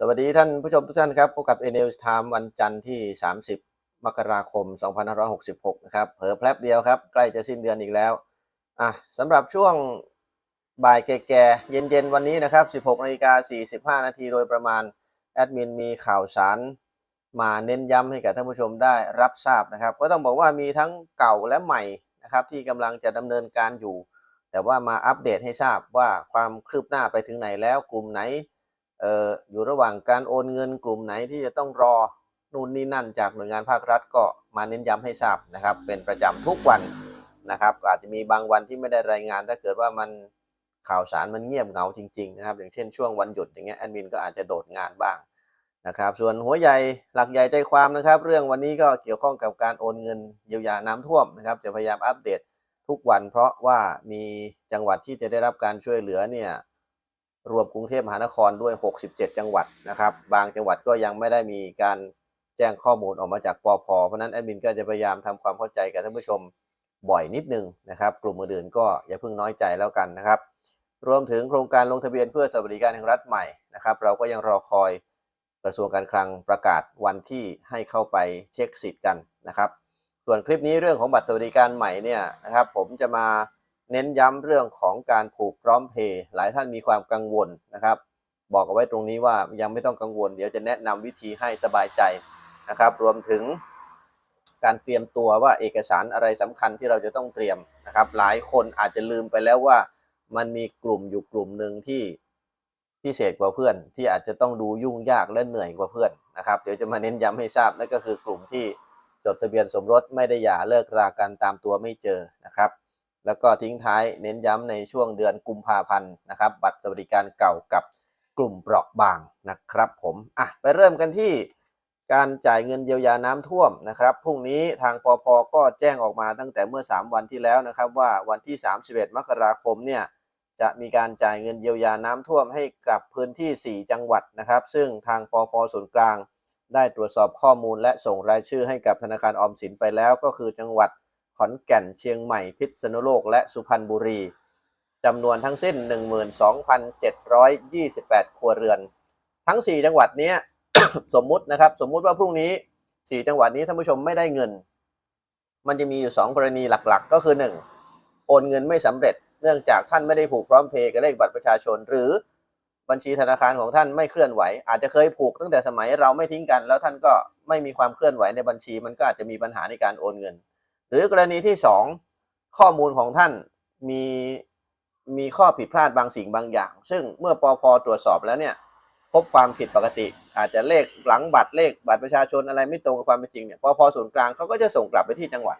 สวัสดีท่านผู้ชมทุกท่านครับพบกับ n อ s Time วันจันทร์ที่ 30 มกราคม 2566 นะครับเผลอแป๊บเดียวครับ ใกล้จะสิ้นเดือนอีกแล้วอะสำหรับช่วงบ่ายแก่ๆเย็นๆ วันนี้นะครับ 16นาฬิกา45 นาทีโดยประมาณ แอดมินมีข่าวสารมาเน้นย้ำให้กับท่านผู้ชมได้รับทราบนะครับ ก็ต้องบอกว่ามีทั้งเก่าและใหม่นะครับที่กำลังจะดำเนินการอยู่ แต่ว่ามาอัปเดตให้ทราบว่าความคืบหน้าไปถึงไหนแล้วกลุ่มไหน อออยู่ระหว่างการโอนเงินกลุ่มไหนที่จะต้องรอนู่นนี่นั่นจากหน่วยงานภาครัฐก็มาเน้นย้ำให้ทราบนะครับ เป็นประจำทุกวันนะครับ อาจจะมีบางวันที่ไม่ได้รายงาน ถ้าเกิดว่ามันข่าวสารมันเงียบเหงาจริงๆนะครับอย่างเช่นช่วงวันหยุดอย่างเงี้ยแอดมินก็อาจจะโดดงานบ้างนะครับ ส่วนหัวใหญ่หลักใหญ่ใจความนะครับ เรื่องวันนี้ก็เกี่ยวข้องกับการโอนเงินเยียวยาน้ำท่วมนะครับ จะพยายามอัปเดตทุกวัน เพราะว่ามีจังหวัดที่จะได้รับการช่วยเหลือเนี่ย รวมกรุงเทพมหานครด้วย 67 จังหวัดนะครับ บางจังหวัดก็ยังไม่ได้มีการแจ้งข้อมูลออกมาจากปอพเพราะนั้นแอดมินก็จะพยายามทำความเข้าใจกับท่านผู้ชมบ่อยนิดนึงนะครับ กลุ่มอื่นๆก็อย่าเพิ่งน้อยใจแล้วกันนะครับ รวมถึงโครงการลงทะเบียนเพื่อสวัสดิการแห่งรัฐใหม่นะครับ เราก็ยังรอคอยกระทรวงการคลังประกาศวันที่ให้เข้าไปเช็คสิทธิ์กันนะครับ ส่วนคลิปนี้เรื่องของบัตรสวัสดิการใหม่เนี่ยนะครับ ผมจะมา เน้นย้ำเรื่องของการผูกพร้อมเพย์หลายท่านมีความกังวลนะครับ บอกเอาไว้ตรงนี้ว่ายังไม่ต้องกังวล เดี๋ยวจะแนะนำวิธีให้สบายใจนะครับ รวมถึงการเตรียมตัวว่าเอกสารอะไรสำคัญที่เราจะต้องเตรียมนะครับ หลายคนอาจจะลืมไปแล้วว่ามันมีกลุ่มอยู่กลุ่มหนึ่งที่พิเศษกว่าเพื่อน ที่อาจจะต้องดูยุ่งยากและเหนื่อยกว่าเพื่อนนะครับ เดี๋ยวจะมาเน้นย้ำให้ทราบนั่นก็คือกลุ่มที่จดทะเบียนสมรสไม่ได้หย่าเลิกรากันตามตัวไม่เจอนะครับ แล้วก็ทิ้งท้ายเน้นย้ำในช่วงเดือนกุมภาพันธ์นะครับ บัตรสวัสดิการเก่ากับกลุ่มเปราะบางนะครับผมอะไปเริ่มกันที่การจ่ายเงินเยียวยาน้ำท่วมนะครับพรุ่งนี้ทางปพก็แจ้งออกมาตั้งแต่เมื่อ 3 วันที่แล้วนะครับ ว่าวันที่ 31 มกราคมเนี่ยจะมีการจ่ายเงินเยียวยาน้ำท่วมให้กับพื้นที่ 4 จังหวัดนะครับ ซึ่งทางปพส่วนกลาง ได้ตรวจสอบข้อมูลและส่งรายชื่อให้กับธนาคารออมสินไปแล้วก็คือจังหวัด ขอนแก่นเชียงใหม่พิษณุโลกและสุพรรณบุรีจำนวนทั้งสิ้น 12,728 ครัวเรือน ทั้ง 4 จังหวัดนี้ สมมุตินะครับ สมมุติว่าพรุ่งนี้ 4 จังหวัดนี้ท่านผู้ชมไม่ได้เงิน มันจะมีอยู่ 2 กรณีหลักๆ ก็คือ 1. โอนเงินไม่สำเร็จ เนื่องจากท่านไม่ได้ผูกพร้อมเพย์กับเลขบัตรประชาชน หรือบัญชีธนาคารของท่านไม่เคลื่อนไหว อาจจะเคยผูกตั้งแต่สมัยเราไม่ทิ้งกัน แล้วท่านก็ไม่มีความเคลื่อนไหวในบัญชี มันก็อาจจะมีปัญหาในการโอนเงิน รือกรณีที่สองข้อมูลของท่านมีมีข้อผิดพลาดบางสิ่งบางอย่าง ซึ่งเมื่อปอพตรวจสอบแล้วเนี่ยพบความผิดปกติ อาจจะเลขหลังบัตรเลขบัตรประชาชนอะไรไม่ตรงกับความเป็นจริงเนี่ยปอพส่วนกลางเขาก็จะส่งกลับไปที่จังหวัด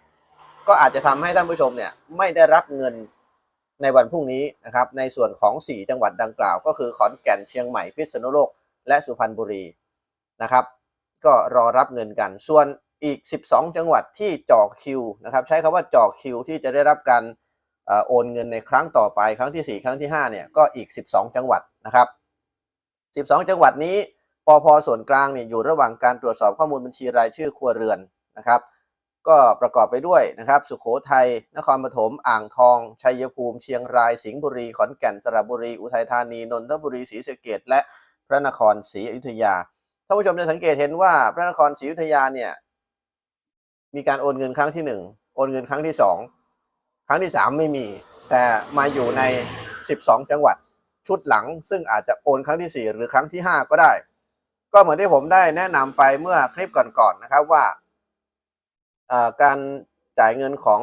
ก็อาจจะทำให้ท่านผู้ชมเนี่ยไม่ได้รับเงินในวันพรุ่งนี้นะครับในส่วนของ 4 จังหวัดดังกล่าว ก็คือขอนแก่นเชียงใหม่พิษณุโลก และสุพรรณบุรีนะครับ ก็รอรับเงินกันส่วน อีก 12 จังหวัดที่จ่อคิวนะครับ ใช้คำว่าจ่อคิวที่จะได้รับการโอนเงินในครั้งต่อไปครั้งที่ 4 ครั้งที่5เนี่ยก็อีก 12 จังหวัดนะครับ 12 จังหวัดนี้ปพส่วนกลางเนี่ยอยู่ระหว่างการตรวจสอบข้อมูลบัญชีรายชื่อครัวเรือนนะครับ ก็ประกอบไปด้วยนะครับ สุขโขทัยนครปฐมอ่างทอง ชัยภูมิเชียงรายสิงห์บุรีขอนแก่นสระบุรี อุทัยธานีนนทบุรีศรีสะเกษและพระนครศรีอยุธยาท่านผู้ชมจะสังเกตเห็นว่าพระนครศรีอยุธยาเนี่ย มีการโอนเงินครั้งที่หนึ่งโอนเงินครั้งที่สองครั้งที่สามไม่มี แต่มาอยู่ใน 12 จังหวัดชุดหลัง ซึ่งอาจจะโอนครั้งที่สี่หรือครั้งที่ห้าก็ได้ ก็เหมือนที่ผมได้แนะนำไปเมื่อคลิปก่อนๆนะครับว่าการจ่ายเงินของ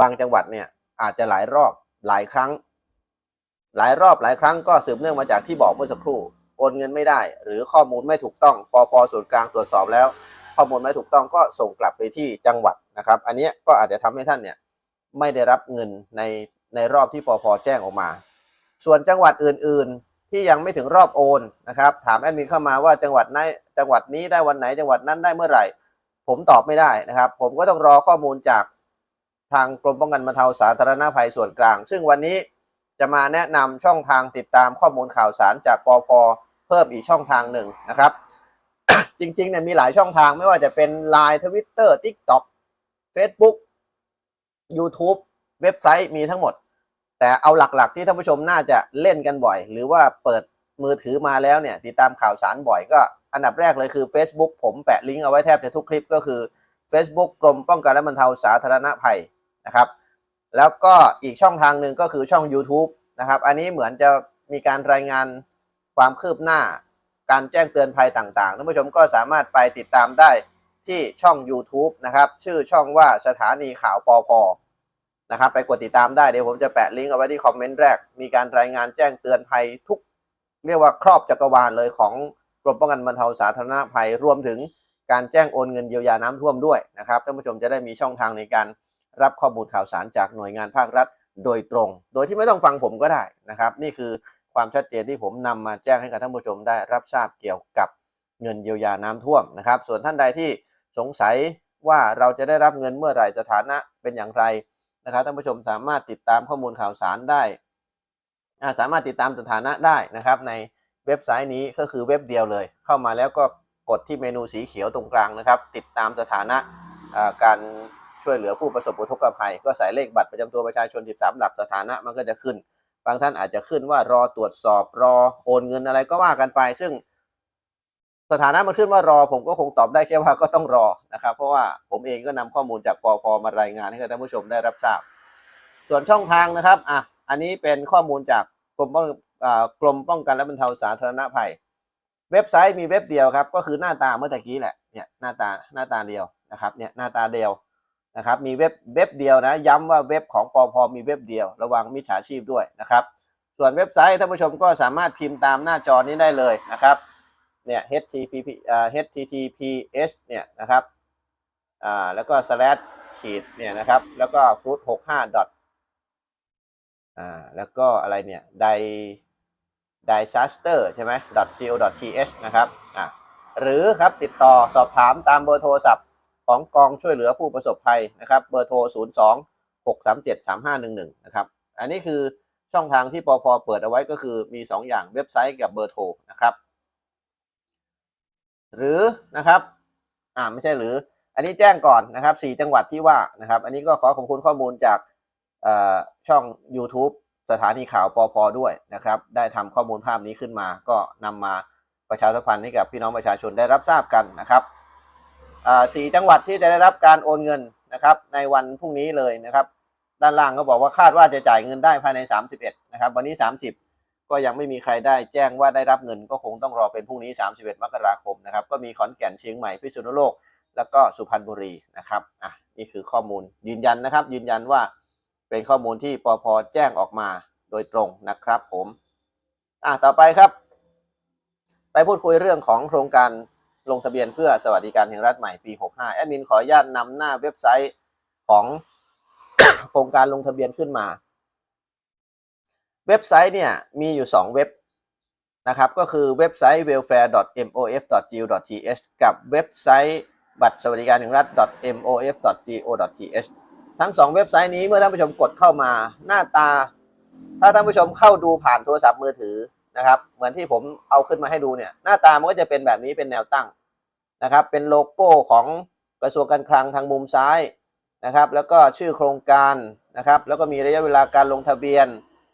บางจังหวัดเนี่ยอาจจะหลายรอบหลายครั้ง หลายรอบหลายครั้งก็สืบเนื่องมาจากที่บอกเมื่อสักครู่โอนเงินไม่ได้ หรือข้อมูลไม่ถูกต้องปปส่วนกลางตรวจสอบแล้ว ข้อมูลไม่ถูกต้องก็ส่งกลับไปที่จังหวัดนะครับ อันนี้ก็อาจจะทำให้ท่านเนี่ยไม่ได้รับเงินในในรอบที่ปปแจ้งออกมา ส่วนจังหวัดอื่น ๆ ที่ยังไม่ถึงรอบโอนนะครับ ถามแอดมินเข้ามาว่าจังหวัดไหนจังหวัดนี้ได้วันไหนจังหวัดนั้นได้เมื่อไหร่ ผมตอบไม่ได้นะครับ ผมก็ต้องรอข้อมูลจากทางกรมป้องกันบรรเทาสาธารณภัยส่วนกลาง ซึ่งวันนี้จะมาแนะนำช่องทางติดตามข้อมูลข่าวสารจากปพเพิ่มอีกช่องทางหนึ่งนะครับ จริงๆเนี่ยมีหลายช่องทางไม่ว่าจะเป็น Line Twitter TikTok Facebook YouTube เว็บไซต์มีทั้งหมด แต่เอาหลักๆ ที่ท่านผู้ชมน่าจะเล่นกันบ่อย หรือว่าเปิดมือถือมาแล้วเนี่ย ติดตามข่าวสารบ่อยก็อันดับแรกเลยคือ Facebook ผมแปะลิงก์เอาไว้แทบจะทุกคลิปก็คือ Facebook กรมป้องกันและบรรเทาสาธารณภัยนะครับ แล้วก็อีกช่องทางหนึ่งก็คือช่อง YouTube นะครับ อันนี้เหมือนจะมีการรายงานความคืบหน้า การแจ้งเตือนภัยต่างๆท่านผู้ชมก็สามารถไปติดตามได้ที่ช่อง YouTube นะครับ ชื่อช่องว่าสถานีข่าวปอพอนะครับไปกดติดตามได้เดี๋ยวผมจะแปะลิงก์เอาไว้ที่คอมเมนต์แรก มีการรายงานแจ้งเตือนภัยทุก เรียกว่าครอบจักรวาลเลยของกรมป้องกันบรรเทาสาธารณภัยรวมถึงการแจ้งโอนเงินเยียวยาน้ำท่วมด้วยนะครับท่านผู้ชมจะได้มีช่องทางในการรับข้อมูลข่าวสารจากหน่วยงานภาครัฐโดยตรง โดยที่ไม่ต้องฟังผมก็ได้นะครับ นี่คือ ความชัดเจนที่ผมนำมาแจ้งให้กับท่านผู้ชมได้รับทราบเกี่ยวกับเงินเยียวยาน้ำท่วมนะครับ ส่วนท่านใดที่สงสัยว่าเราจะได้รับเงินเมื่อไหร่สถานะเป็นอย่างไรนะครับท่านผู้ชมสามารถติดตามข้อมูลข่าวสารได้ สามารถติดตามสถานะได้นะครับในเว็บไซต์นี้ก็คือเว็บเดียวเลย เข้ามาแล้วก็กดที่เมนูสีเขียวตรงกลางนะครับ ติดตามสถานะการช่วยเหลือผู้ประสบอุทกภัย ก็ใส่เลขบัตรประจำตัวประชาชน 13 หลักสถานะมันก็จะขึ้น บางท่านอาจจะขึ้นว่ารอตรวจสอบรอโอนเงินอะไรก็ว่ากันไป ซึ่งสถานะมันขึ้นว่ารอ ผมก็คงตอบได้แค่ว่าก็ต้องรอนะครับ เพราะว่าผมเองก็นำข้อมูลจากปอพมารายงานให้กับท่านผู้ชมได้รับทราบ ส่วนช่องทางนะครับอะอันนี้เป็นข้อมูลจากกรมป้องกรมป้องกันและบรรเทาสาธารณภัย เว็บไซต์มีเว็บเดียวครับ ก็คือหน้าตาเมื่อตะกี้แหละเนี่ยหน้าตาหน้าตาเดียวนะครับเนี่ยหน้าตาเดียว นะครับมีเว็บเว็บเดียวนะ ย้ำว่าเว็บของปอพมีเว็บเดียว ระวังมิจฉาชีพด้วยนะครับ ส่วนเว็บไซต์ท่านผู้ชมก็สามารถพิมพ์ตามหน้าจอนี้ได้เลยนะครับเนี่ย http https เนี่ยนะครับอ่าแล้วก็ slash ขีดเนี่ยนะครับ แล้วก็ food 65 dot อ่าแล้วก็อะไรเนี่ย di disaster ใช่ไหม .go.th นะครับอะหรือครับติดต่อสอบถามตามเบอร์โทรศัพท์ ของกองช่วยเหลือผู้ประสบภัยนะครับ เบอร์โทร 02 637 3511 นะครับ อันนี้คือช่องทางที่ปอพเปิดเอาไว้ก็คือมี 2 อย่างเว็บไซต์กับเบอร์โทรนะครับ หรือนะครับอ่าไม่ใช่หรือ อันนี้แจ้งก่อนนะครับ 4 จังหวัดที่ว่านะครับ อันนี้ก็ขอขอบคุณข้อมูลจากช่อง YouTube สถานีข่าวปอพด้วยนะครับ ได้ทำข้อมูลภาพนี้ขึ้นมา ก็นำมาประชาสัมพันธ์ให้กับพี่น้องประชาชนได้รับทราบกันนะครับ สี่จังหวัดที่จะได้รับการโอนเงินนะครับในวันพรุ่งนี้เลยนะครับ ด้านล่างก็บอกว่าคาดว่าจะจ่ายเงินได้ภายใน 31นะครับวันนี้ 30 ก็ยังไม่มีใครได้แจ้งว่าได้รับเงินก็คงต้องรอเป็นพรุ่งนี้ 31 มกราคมนะครับก็มีขอนแก่นเชียงใหม่พิษณุโลก แล้วก็สุพรรณบุรีนะครับอะนี่คือข้อมูลยืนยันนะครับ ยืนยันว่าเป็นข้อมูลที่ปอพแจ้งออกมาโดยตรงนะครับผมอะต่อไปครับ ไปพูดคุยเรื่องของโครงการ ลงทะเบียนเพื่อสวัสดิการแห่งรัฐใหม่ปี 65 แอดมินขออนุญาตนำหน้าเว็บไซต์ของโครงการลงทะเบียนขึ้นมา เว็บไซต์เนี่ยมีอยู่ 2 เว็บนะครับก็คือเว็บไซต์ welfare.mof.go.th กับเว็บไซต์บัตรสวัสดิการแห่งรัฐ .mof.go.th ทั้ง 2 เว็บไซต์นี้เมื่อท่านผู้ชมกดเข้ามาหน้าตา ถ้าท่านผู้ชมเข้าดูผ่านโทรศัพท์มือถือนะครับ เหมือนที่ผมเอาขึ้นมาให้ดูเนี่ย หน้าตามันก็จะเป็นแบบนี้เป็นแนวตั้ง นะครับ เป็นโลโก้ของกระทรวงการคลังทางมุมซ้ายนะครับ แล้วก็ชื่อโครงการนะครับ แล้วก็มีระยะเวลาการลงทะเบียน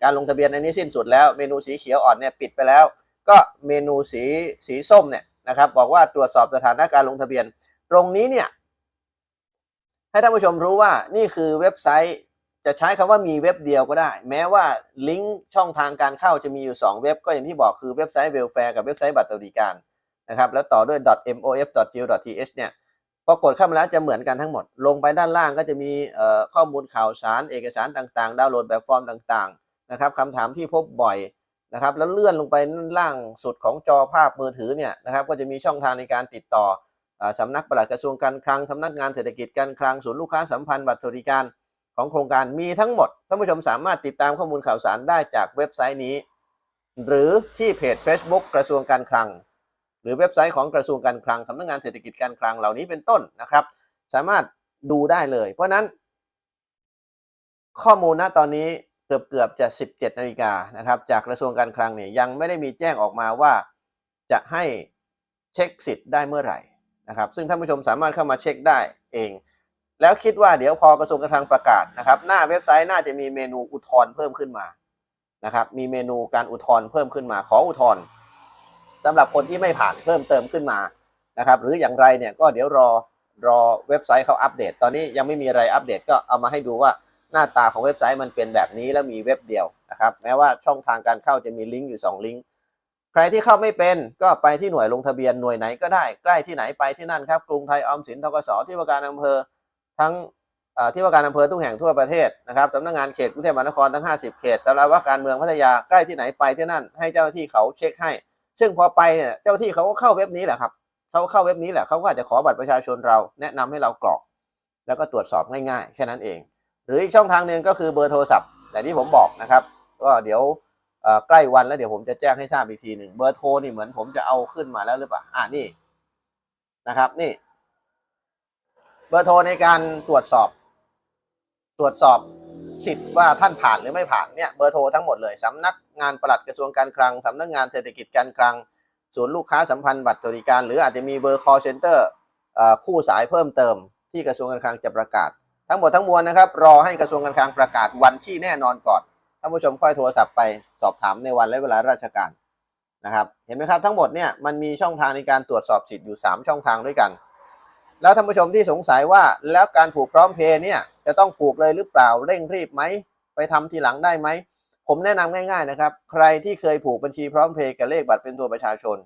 การลงทะเบียนอันนี้สิ้นสุดแล้ว เมนูสีเขียวอ่อนเนี่ยปิดไปแล้ว ก็เมนูสีสีส้มเนี่ยนะครับ บอกว่าตรวจสอบสถานะการลงทะเบียน ตรงนี้เนี่ยให้ท่านผู้ชมรู้ว่านี่คือเว็บไซต์จะใช้คำว่ามีเว็บเดียวก็ได้ แม้ว่าลิงก์ช่องทางการเข้าจะมีอยู่ 2 เว็บก็อย่างที่บอกคือเว็บไซต์ welfare กับเว็บไซต์บัตรสวัสดิการ นะครับแล้วต่อด้วย .mof.go.th เนี่ยพอกดเข้ามาแล้วจะเหมือนกันทั้งหมด ลงไปด้านล่างก็จะมีข้อมูลข่าวสารเอกสารต่างๆ ดาวน์โหลดแบบฟอร์มต่างๆนะครับคำถามที่พบบ่อยนะครับแล้วเลื่อนลงไปด้านล่างสุดของจอภาพมือถือเนี่ยนะครับก็จะมีช่องทางในการติดต่ออสำนักปลัดกระทรวงการคลังสำนักงานเศรษฐกิจการคลังศูนย์ลูกค้าสัมพันธ์บัตรสวัสดิการของโครงการมีทั้งหมดท่านผู้ชมสามารถติดตามข้อมูลข่าวสารได้จากเว็บไซต์นี้ หรือที่เพจ Facebook กระทรวงการคลัง หรือเว็บไซต์ของกระทรวงการคลังสำนักงานเศรษฐกิจการคลังเหล่านี้เป็นต้นนะครับ สามารถดูได้เลย เพราะนั้น ข้อมูลณตอนนี้เกือบเกือบๆจะ 17นาฬิกานะครับ จากกระทรวงการคลังเนี่ยยังไม่ได้มีแจ้งออกมาว่าจะให้เช็คสิทธิ์ได้เมื่อไหร่นะครับ ซึ่งท่านผู้ชมสามารถเข้ามาเช็คได้เอง แล้วคิดว่าเดี๋ยวพอกระทรวงการคลังประกาศนะครับ หน้าเว็บไซต์น่าจะมีเมนูอุทธรณ์เพิ่มขึ้นมานะครับ มีเมนูการอุทธรณ์เพิ่มขึ้นมาขออุทธรณ์ สำหรับคนที่ไม่ผ่านเพิ่มเติมขึ้นมานะครับ หรืออย่างไรเนี่ยก็เดี๋ยวรอรอเว็บไซต์เขาอัปเดต ตอนนี้ยังไม่มีอะไรอัปเดตก็เอามาให้ดูว่าหน้าตาของเว็บไซต์มันเป็นแบบนี้แล้วมีเว็บเดียวนะครับแม้ว่าช่องทางการเข้าจะมีลิงก์อยู่ 2 ลิงก์ใครที่เข้าไม่เป็นก็ไปที่หน่วยลงทะเบียนหน่วยไหนก็ได้ใกล้ที่ไหนไปที่นั่นครับกรุงไทยออมสินทกสที่ว่าการอำเภอทั้งที่ว่าการอำเภอทุกแห่งทั่วประเทศนะครับสำนักงานเขตกรุงเทพมหานครทั้ง 50 เขตสำหรับว่าการเมืองพัทยาใกล้ที่ไหนไปที่นั่น ให้เจ้าหน้าที่เขาเช็คให้ ซึ่งพอไปเนี่ยเจ้าที่เขาก็เข้าเว็บนี้แหละครับเขาเข้าเว็บนี้แหละเขาก็อาจจะขอบัตรประชาชนเราแนะนำให้เรากรอก แล้วก็ตรวจสอบง่ายๆ แค่นั้นเอง หรืออีกช่องทางหนึ่งก็คือเบอร์โทรศัพท์อย่ที่ผมบอกนะครับ ก็เดี๋ยวใกล้วันแล้วเดี๋ยวผมจะแจ้งให้ทราบอีกทีหนึ่งเบอร์โทรนี่เหมือนผมจะเอาขึ้นมาแล้วหรือเปล่าอ่านี่นะครับนี่ เบอร์โทรในการตรวจสอบ ตรวจสอบ สิทธิ์ว่าท่านผ่านหรือไม่ผ่านเนี่ยเบอร์โทรทั้งหมดเลยสำนักงานปลัดกระทรวงการคลังสำนักงานเศรษฐกิจการคลังศูนย์ลูกค้าสัมพันธ์บัตรสวัสดิการ หรืออาจจะมีเบอร์ call center อ่อคู่สายเพิ่มเติม ที่กระทรวงการคลังจะประกาศ ทั้งหมดทั้งมวลนะครับ รอให้กระทรวงการคลังประกาศวันที่แน่นอนก่อนท่านผู้ชมค่อยโทรศัพท์ไปสอบถามในวันและเวลาราชการนะครับเห็นไหมครับทั้งหมดเนี่ยมันมีช่องทางในการตรวจสอบสิทธิ์อยู่ 3 ช่องทางด้วยกัน แล้วท่านผู้ชมที่สงสัยว่าแล้วการผูกพร้อมเพย์เนี่ยจะต้องผูกเลยหรือเปล่าเร่งรีบไหมไปทำทีหลังได้ไหม ผมแนะนำง่าย ๆนะครับ ใครที่เคยผูกบัญชีพร้อมเพย์กับเลขบัตรเป็นตัวประชาชน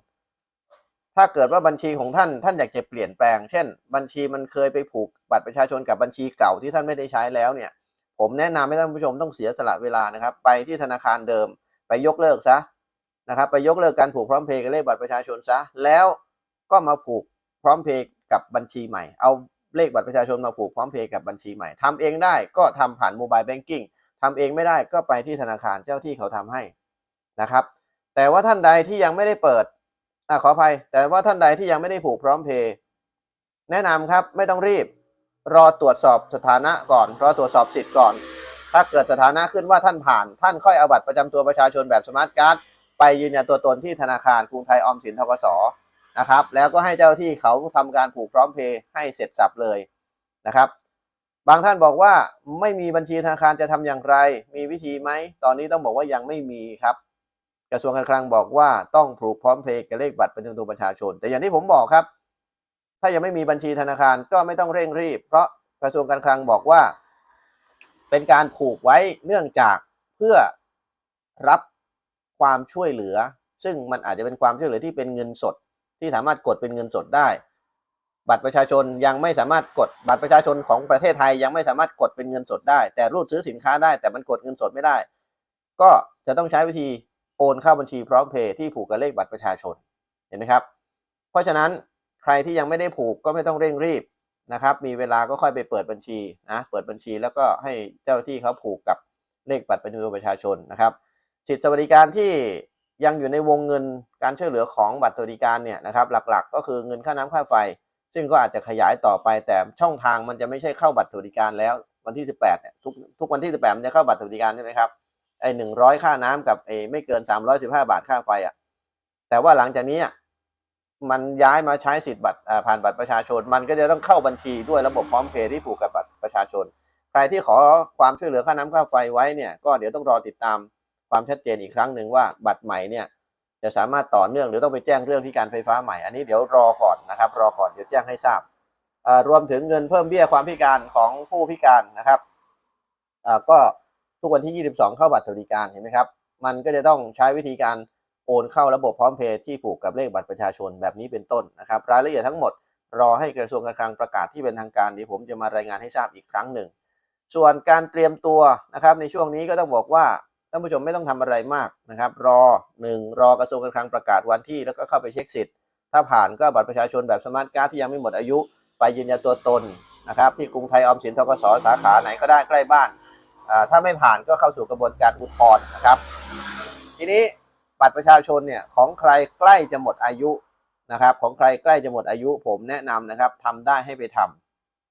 ถ้าเกิดว่าบัญชีของท่านท่านอยากจะเปลี่ยนแปลง เช่น บัญชีมันเคยไปผูกบัตรประชาชนกับบัญชีเก่าที่ท่านไม่ได้ใช้แล้วเนี่ย ผมแนะนำให้ท่านผู้ชมต้องเสียสละเวลานะครับ ไปที่ธนาคารเดิม ไปยกเลิกซะนะครับ ไปยกเลิกการผูกพร้อมเพย์กับเลขบัตรประชาชนซะแล้วก็มาผูกพร้อมเพย์ กับบัญชีใหม่ เอาเลขบัตรประชาชนมาผูกพร้อมเพย์กับบัญชีใหม่ทำเองได้ก็ทำผ่านโมบายแบงกิ้งทำเองไม่ได้ก็ไปที่ธนาคารเจ้าที่เขาทำให้นะครับ แต่ว่าท่านใดที่ยังไม่ได้เปิดอะขออภัย แต่ว่าท่านใดที่ยังไม่ได้ผูกพร้อมเพย์แนะนำครับไม่ต้องรีบ รอตรวจสอบสถานะก่อน รอตรวจสอบสิทธิ์ก่อน ถ้าเกิดสถานะขึ้นว่าท่านผ่าน ท่านค่อยเอาบัตรประจำตัวประชาชนแบบสมาร์ทการ์ดไปยืนยันตัวตนที่ธนาคารกรุงไทยออมสินทกส นะครับ แล้วก็ให้เจ้าที่เขาทำการผูกพร้อมเพย์ให้เสร็จสับเลยนะครับ บางท่านบอกว่าไม่มีบัญชีธนาคารจะทำอย่างไร มีวิธีไหม ตอนนี้ต้องบอกว่ายังไม่มีครับ กระทรวงการคลังบอกว่าต้องผูกพร้อมเพย์กับเลขบัตรประจำตัวประชาชน แต่อย่างที่ผมบอกครับ ถ้ายังไม่มีบัญชีธนาคารก็ไม่ต้องเร่งรีบ เพราะกระทรวงการคลังบอกว่า เป็นการผูกไว้เนื่องจากเพื่อรับความช่วยเหลือ ซึ่งมันอาจจะเป็นความช่วยเหลือที่เป็นเงินสด ที่สามารถกดเป็นเงินสดได้ บัตรประชาชนยังไม่สามารถกดบัตรประชาชนของประเทศไทยยังไม่สามารถกดเป็นเงินสดได้ แต่รูดซื้อสินค้าได้แต่มันกดเงินสดไม่ได้ ก็จะต้องใช้วิธีโอนเข้าบัญชีพร้อมเพย์ที่ผูกกับเลขบัตรประชาชนเห็นไหมครับ เพราะฉะนั้นใครที่ยังไม่ได้ผูกก็ไม่ต้องเร่งรีบนะครับ มีเวลาก็ค่อยไปเปิดบัญชีนะเปิดบัญชีแล้วก็ให้เจ้าหน้าที่เขาผูกกับเลขบัตรประชาชนนะครับสิทธิสวัสดิการที่ ยังอยู่ในวงเงินการช่วยเหลือของบัตรสวัสดิการเนี่ยนะครับหลักๆ ก็คือเงินค่าน้ำค่าไฟ ซึ่งก็อาจจะขยายต่อไปแต่ช่องทางมันจะไม่ใช่เข้าบัตรสวัสดิการแล้ววันที่ 18เนี่ยทุกทุกวันที่ 18 มันจะเข้าบัตรสวัสดิการใช่ไหมครับไอ้หนึ่งร้อยค่าน้ำกับไอ้ไม่เกิน 315 บาทค่าไฟอะแต่ว่าหลังจากนี้มันย้ายมาใช้สิทธิ์บัตรผ่านบัตรประชาชน มันก็จะต้องเข้าบัญชีด้วยระบบพร้อมเพย์ที่ผูกกับบัตรประชาชน ใครที่ขอความช่วยเหลือค่าน้ำค่าไฟไว้เนี่ยก็เดี๋ยวต้องรอติดตาม ความชัดเจนอีกครั้งหนึ่งว่าบัตรใหม่เนี่ยจะสามารถต่อเนื่องหรือต้องไปแจ้งเรื่องที่การไฟฟ้าใหม่ อันนี้เดี๋ยวรอก่อนนะครับ รอก่อนเดี๋ยวแจ้งให้ทราบรวมถึงเงินเพิ่มเบี้ยความพิการของผู้พิการนะครับก็ทุกวันที่ 22 เข้าบัตรสวัสดิการเห็นไหมครับ มันก็จะต้องใช้วิธีการโอนเข้าระบบพร้อมเพย์ที่ผูกกับเลขบัตรประชาชนแบบนี้เป็นต้นนะครับ รายละเอียดทั้งหมดรอให้กระทรวงการคลังประกาศที่เป็นทางการเดี๋ยวผมจะมารายงานให้ทราบอีกครั้งหนึ่ง ส่วนการเตรียมตัวนะครับในช่วงนี้ก็ต้องบอกว่า ท่านผู้ชมไม่ต้องทำอะไรมากนะครับ รอหนึ่งรอกระทรวงการคลังประกาศวันที่ แล้วก็เข้าไปเช็คสิทธิ์ ถ้าผ่านก็บัตรประชาชนแบบสมาร์ทการ์ดที่ยังไม่หมดอายุ ไปยืนยันตัวตนนะครับที่กรุงไทยออมสินทกสสาขาไหนก็ได้ใกล้บ้าน ถ้าไม่ผ่านก็เข้าสู่กระบวนการอุทธรณ์นะครับ ทีนี้บัตรประชาชนเนี่ยของใครใกล้จะหมดอายุนะครับ ของใครใกล้จะหมดอายุ ผมแนะนำนะครับทำได้ให้ไปท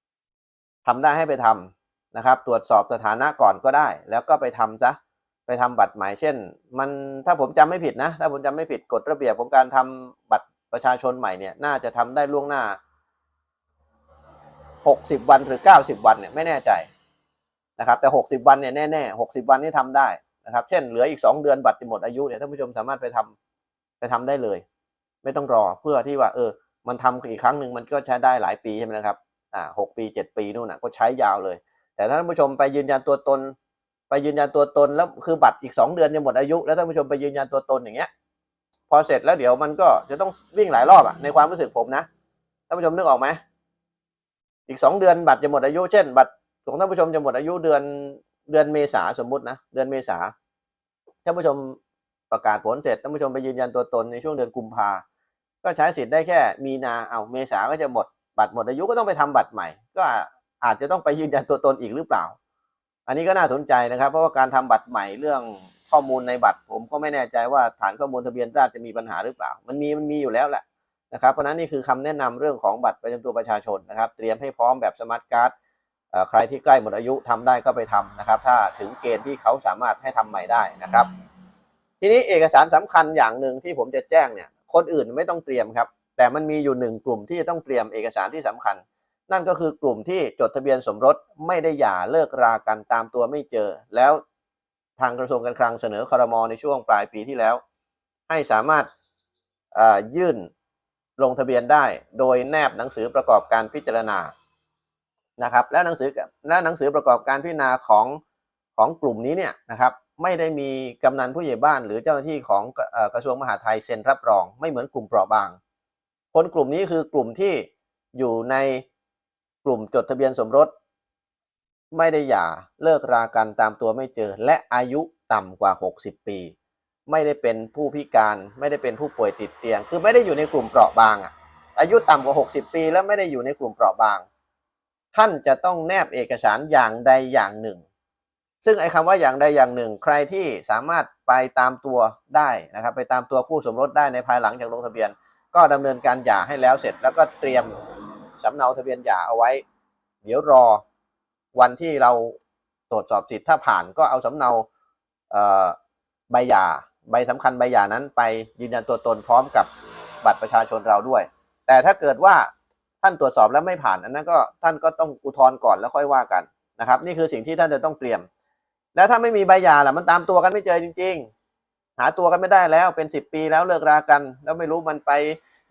ำทำได้ให้ไปทำนะครับ ตรวจสอบสถานะก่อนก็ได้ แล้วก็ไปทำซะ ไปทำบัตรใหม่เช่น มันถ้าผมจำไม่ผิดนะ ถ้าผมจำไม่ผิดกฎระเบียบของการทำบัตรประชาชนใหม่เนี่ยน่าจะทำได้ล่วงหน้า 60 วันหรือ 90 วันเนี่ยไม่แน่ใจนะครับแต่ 60 วันเนี่ยแน่ๆ60 วันนี่ทำได้นะครับ เช่นเหลืออีก 2 เดือนบัตรจะหมดอายุเนี่ยท่านผู้ชมสามารถไปทำไปทำได้เลย ไม่ต้องรอเพื่อที่ว่า เออ มันทำอีกครั้งหนึ่งมันก็ใช้ได้หลายปีใช่ไหมครับอ่าหกปีเจ็ดปีนู่นนะก็ใช้ยาวเลย แต่ถ้าท่านผู้ชมไปยืนยันตัวตน ไปยืนยันตัวตนแล้วคือบัตรอีกสองเดือนจะหมดอายุ แล้วท่านผู้ชมไปยืนยันตัวตนอย่างเงี้ยพอเสร็จแล้วเดี๋ยวมันก็จะต้องวิ่งหลายรอบอะในความรู้สึกผมนะท่านผู้ชมนึกออกไหมอีกสองเดือนบัตรจะหมดอายุเช่น บัตรของท่านผู้ชมจะหมดอายุเดือนเดือนเมษาสมมุตินะเดือนเมษาท่านผู้ชมประกาศผลเสร็จท่านผู้ชมไปยืนยันตัวตนในช่วงเดือนกุมภาก็ใช้สิทธิ์ได้แค่มีนาเอาเมษาก็จะหมดบัตรหมดอายุก็ต้องไปทำบัตรใหม่ ก็อาจจะต้องไปยืนยันตัวตนอีกหรือเปล่า อันนี้ก็น่าสนใจนะครับ เพราะว่าการทำบัตรใหม่เรื่องข้อมูลในบัตร ผมก็ไม่แน่ใจว่าฐานข้อมูลทะเบียนราษฎรจะมีปัญหาหรือเปล่า มันมีมันมีอยู่แล้วแหละนะครับ เพราะนั้นนี่คือคำแนะนำเรื่องของบัตรประจำตัวประชาชนนะครับ เตรียมให้พร้อมแบบสมาร์ทการ์ดใครที่ใกล้หมดอายุทำได้ก็ไปทำนะครับ ถ้าถึงเกณฑ์ที่เขาสามารถให้ทำใหม่ได้นะครับ ทีนี้เอกสารสำคัญอย่างหนึ่งที่ผมจะแจ้งเนี่ย คนอื่นไม่ต้องเตรียมครับ แต่มันมีอยู่หนึ่งกลุ่มที่จะต้องเตรียมเอกสารที่สำคัญ นั่นก็คือกลุ่มที่จดทะเบียนสมรสไม่ได้หย่าเลิกรากันตามตัวไม่เจอ แล้วทางกระทรวงการคลังเสนอครมในช่วงปลายปีที่แล้ว ให้สามารถยื่นลงทะเบียนได้ โดยแนบหนังสือประกอบการพิจารณานะครับ และหนังสือและหนังสือประกอบการพิจารณาของของกลุ่มนี้เนี่ยนะครับไม่ได้มีกำนันผู้ใหญ่บ้าน หรือเจ้าหน้าที่ของกระทรวงมหาดไทยเซ็นรับรอง ไม่เหมือนกลุ่มเปราะบาง คนกลุ่มนี้คือกลุ่มที่อยู่ใน ลุ่มจดทะเบียนสมรส ไม่ได้หย่าเลิกรากันตามตัวไม่เจอ และอายุต่ำกว่า 60 ปี ไม่ได้เป็นผู้พิการไม่ได้เป็นผู้ป่วยติดเตียง คือไม่ได้อยู่ในกลุ่มเปราะบางอะอายุต่ำกว่า 60 ปี แล้วไม่ได้อยู่ในกลุ่มเปราะบาง ท่านจะต้องแนบเอกสารอย่างใดอย่างหนึ่ง ซึ่งไอ้คำว่าอย่างใดอย่างหนึ่ง ใครที่สามารถไปตามตัวได้นะครับ ไปตามตัวคู่สมรสได้ในภายหลังจากลงทะเบียน ก็ดำเนินการหย่าให้แล้วเสร็จแล้วก็เตรียม สำเนาทะเบียนหย่าเอาไว้ เดี๋ยวรอวันที่เราตรวจสอบสิทธิ์ถ้าผ่านก็เอาสำเนาใบหย่าใบสำคัญใบหย่านั้นไปยืนยันตัวตนพร้อมกับบัตรประชาชนเราด้วย แต่ถ้าเกิดว่าท่านตรวจสอบแล้วไม่ผ่านอันนั้นก็ท่านก็ต้องอุทธรณ์ก่อนแล้วค่อยว่ากันนะครับนี่คือสิ่งที่ท่านจะต้องเตรียม แล้วถ้าไม่มีใบหย่าล่ะมันตามตัวกันไม่เจอจริง ๆ หาตัวกันไม่ได้แล้วเป็นสิบปีแล้วเลิกรากัน แล้วไม่รู้มันไป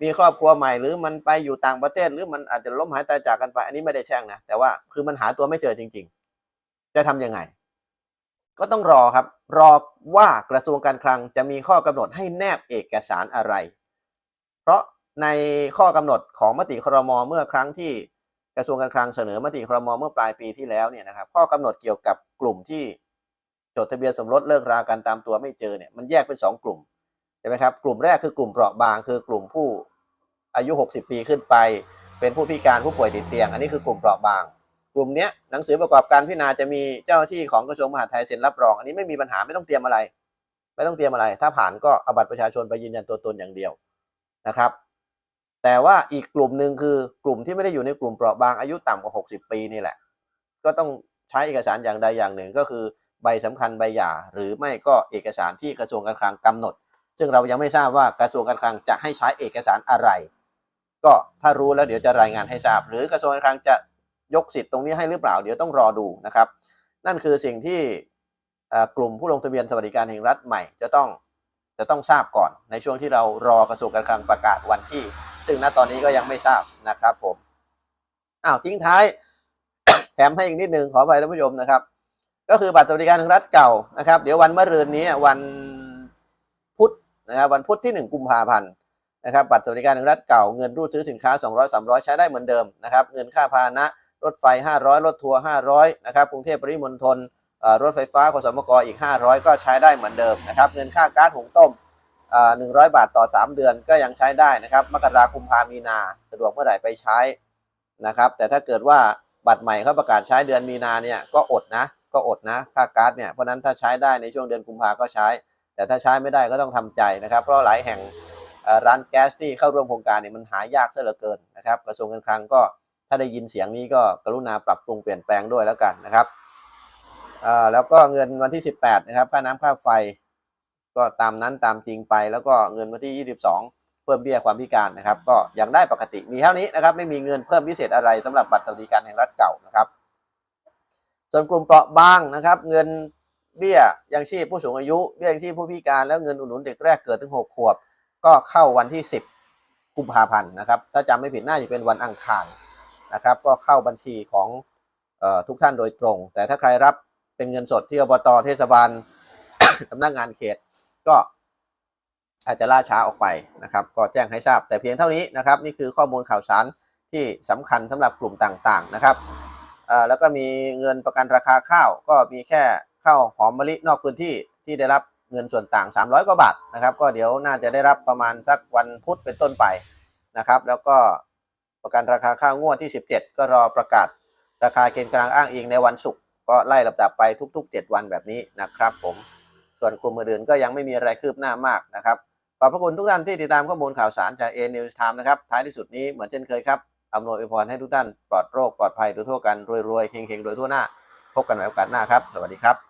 มีครอบครัวใหม่หรือมันไปอยู่ต่างประเทศ หรือมันอาจจะล้มหายตายจากกันไปอันนี้ไม่ได้แช่งนะแต่ว่าคือมันหาตัวไม่เจอจริง ๆ จะทำยังไง ก็ต้องรอครับ รอว่ากระทรวงการคลังจะมีข้อกำหนดให้แนบเอกสารอะไร เพราะในข้อกำหนดของมติครมเมื่อครั้งที่กระทรวงการคลังเสนอมติครมเมื่อปลายปีที่แล้วเนี่ยนะครับข้อกำหนดเกี่ยวกับกลุ่มที่จดทะเบียนสมรสเลิกรากันตามตัวไม่เจอเนี่ยมันแยกเป็นสองกลุ่ม ใช่ไหมครับ กลุ่มแรกคือกลุ่มเปราะบาง คือกลุ่มผู้อายุ 60 ปีขึ้นไป เป็นผู้พิการผู้ป่วยติดเตียง อันนี้คือกลุ่มเปราะบาง กลุ่มเนี้ยหนังสือประกอบการพิจารณาจะมีเจ้าที่ของกระทรวงมหาดไทยเซ็นรับรอง อันนี้ไม่มีปัญหาไม่ต้องเตรียมอะไร ไม่ต้องเตรียมอะไร ถ้าผ่านก็เอาบัตรประชาชนไปยืนยันตัวตนอย่างเดียวนะครับ แต่ว่าอีกกลุ่มหนึ่งคือกลุ่มที่ไม่ได้อยู่ในกลุ่มเปราะบางอายุต่ำกว่า 60 ปีนี่แหละ ก็ต้องใช้เอกสารอย่างใดอย่างหนึ่งก็คือ ใบสำคัญใบหย่าหรือไม่ก็เอกสารที่กระทรวงการคลังกำหนด ซึ่งเรายังไม่ทราบว่ากระทรวงการคลังจะให้ใช้เอกสารอะไร ก็ถ้ารู้แล้วเดี๋ยวจะรายงานให้ทราบ หรือกระทรวงการคลังจะยกสิทธิ์ตรงนี้ให้หรือเปล่า เดี๋ยวต้องรอดูนะครับ นั่นคือสิ่งที่กลุ่มผู้ลงทะเบียนสวัสดิการแห่งรัฐใหม่จะต้องจะต้องทราบก่อนในช่วงที่เรารอกระทรวงการคลังประกาศวันที่ ซึ่งณตอนนี้ก็ยังไม่ทราบนะครับผมอ้าวทิ้งท้ายแถมให้อีกนิดนึงขออภัยท่านผู้ชมนะครับ ก็คือบัตรสวัสดิการแห่งรัฐเก่านะครับ เดี๋ยววันมะรืนนี้วัน นะครับวันพุธที่ 1 กุมภาพันธ์นะครับบัตรสวัสดิการแห่งรัฐเก่าเงินรูดซื้อสินค้า 200 300 ใช้ได้เหมือนเดิมนะครับเงินค่าพาหนะ รถไฟ 500 รถทัวร์500นะครับกรุงเทพปริมณฑลรถไฟฟ้าขสมกอีก 500 ก็ใช้ได้เหมือนเดิมนะครับเงินค่าก๊าซหุงต้มอ่า100บาทต่อ 3 เดือนก็ยังใช้ได้นะครับมกราคมพามีนาสะดวกเมื่อไหร่ไปใช้นะครับแต่ถ้าเกิดว่าบัตรใหม่เขาประกาศใช้เดือนมีนาเนี่ยก็อดนะก็อดนะค่าก๊าซเนี่ยเพราะฉะนั้นถ้าใช้ได้ในช่วงเดือนกุมภาก็ใช้ แต่ถ้าใช้ไม่ได้ก็ต้องทำใจนะครับ เพราะหลายแห่งร้านแก๊สที่เข้าร่วมโครงการเนี่ยมันหายากซะเหลือเกินนะครับกระทรวงการคลังก็ถ้าได้ยินเสียงนี้ก็กรุณาปรับปรุงเปลี่ยนแปลงด้วยแล้วกันนะครับแล้วก็เงินวันที่ 18 นะครับค่าน้ำค่าไฟ ก็ตามนั้นตามจริงไป แล้วก็เงินวันที่ 22 เพิ่มเบี้ยความพิการนะครับ ก็ยังได้ปกติมีเท่านี้นะครับ ไม่มีเงินเพิ่มพิเศษอะไรสำหรับบัตรสวัสดิการแห่งรัฐเก่านะครับ ส่วนกลุ่มเปราะบางนะครับ เงิน เบี้ยยังชีพผู้สูงอายุ เบี้ยยังชีพผู้พิการแล้วเงินอุดหนุนเด็กแรกเกิดถึง 6 ขวบ ก็เข้าวันที่กุมภาพันธ์นะครับ ถ้าจำไม่ผิดน่าจะเป็นวันอังคารนะครับ ก็เข้าบัญชีของออทุกท่านโดยตรง แต่ถ้าใครรับเป็นเงินสดที่อบตเทศบาลสำนักงานเขตก็อาจจะล่าช้าออกไปนะครับ ก็แจ้งให้ทราบ แต่เพียงเท่านี้นะครับ นี่คือข้อมูลข่าวสารที่สำคัญสำหรับกลุ่มต่างๆนะครับแล้วก็มีเงินประกันราคาข้าวก็มีแค่ ข้าวหอมมะลินอกพื้นที่ที่ได้รับเงินส่วนต่าง 300 กว่าบาทนะครับ ก็เดี๋ยวน่าจะได้รับประมาณสักวันพุธเป็นต้นไปนะครับ แล้วก็ประกันราคาข้าวงวดที่ 17 ก็รอประกาศราคาเกณฑ์กลางอ้างอิงในวันศุกร์ก็ไล่ลำดับไปทุก ๆ 7 วันแบบนี้นะครับ ผม ส่วนกลุ่มอื่นๆก็ยังไม่มีอะไรคืบหน้ามากนะครับขอบพระคุณทุกท่านที่ติดตามข้อมูลข่าวสารจาก A News Time นะครับ ท้ายที่สุดนี้เหมือนเช่นเคยครับอำนวยอวยพรให้ทุกท่านปลอดโรคปลอดภัยโดยทั่วกันรวยๆเฮงๆโดยทั่วหน้า พบกันใหม่โอกาสหน้าครับ สวัสดีครับ